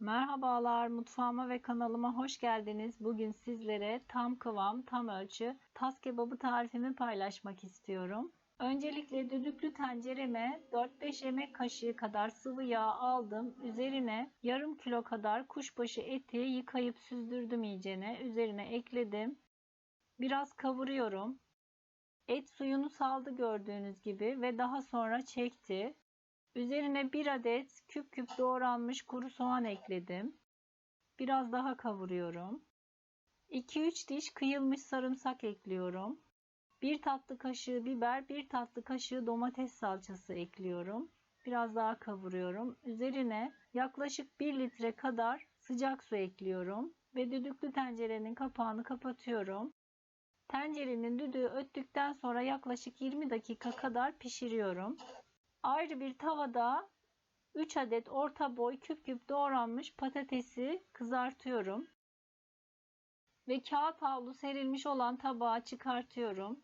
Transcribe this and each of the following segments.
Merhabalar, mutfağıma ve kanalıma hoş geldiniz. Bugün sizlere tam kıvam, tam ölçü tas kebabı tarifimi paylaşmak istiyorum. Öncelikle düdüklü tencereme 4-5 yemek kaşığı kadar sıvı yağ aldım. Üzerine yarım kilo kadar kuşbaşı eti yıkayıp süzdürdüm iyicene. Üzerine ekledim. Biraz kavuruyorum. Et suyunu saldı gördüğünüz gibi ve daha sonra çekti. Üzerine bir adet küp küp doğranmış kuru soğan ekledim. Biraz daha kavuruyorum. 2-3 diş kıyılmış sarımsak ekliyorum. 1 tatlı kaşığı biber, 1 tatlı kaşığı domates salçası ekliyorum. Biraz daha kavuruyorum. Üzerine yaklaşık 1 litre kadar sıcak su ekliyorum ve düdüklü tencerenin kapağını kapatıyorum. Tencerenin düdüğü öttükten sonra yaklaşık 20 dakika kadar pişiriyorum. Ayrı bir tavada 3 adet orta boy küp küp doğranmış patatesi kızartıyorum. Ve kağıt havlu serilmiş olan tabağa çıkartıyorum.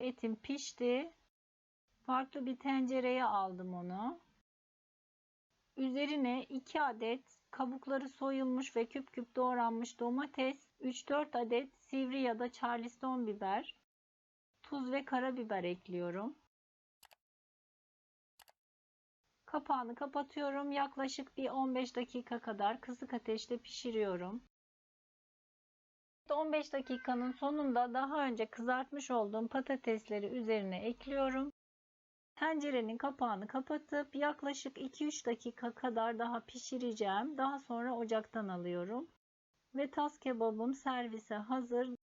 Etim pişti. Farklı bir tencereye aldım onu. Üzerine 2 adet kabukları soyulmuş ve küp küp doğranmış domates, 3-4 adet sivri ya da charleston biber, tuz ve karabiber ekliyorum. Kapağını kapatıyorum. Yaklaşık bir 15 dakika kadar kısık ateşte pişiriyorum. 15 dakikanın sonunda daha önce kızartmış olduğum patatesleri üzerine ekliyorum. Tencerenin kapağını kapatıp yaklaşık 2-3 dakika kadar daha pişireceğim. Daha sonra ocaktan alıyorum. Ve tas kebabım servise hazır.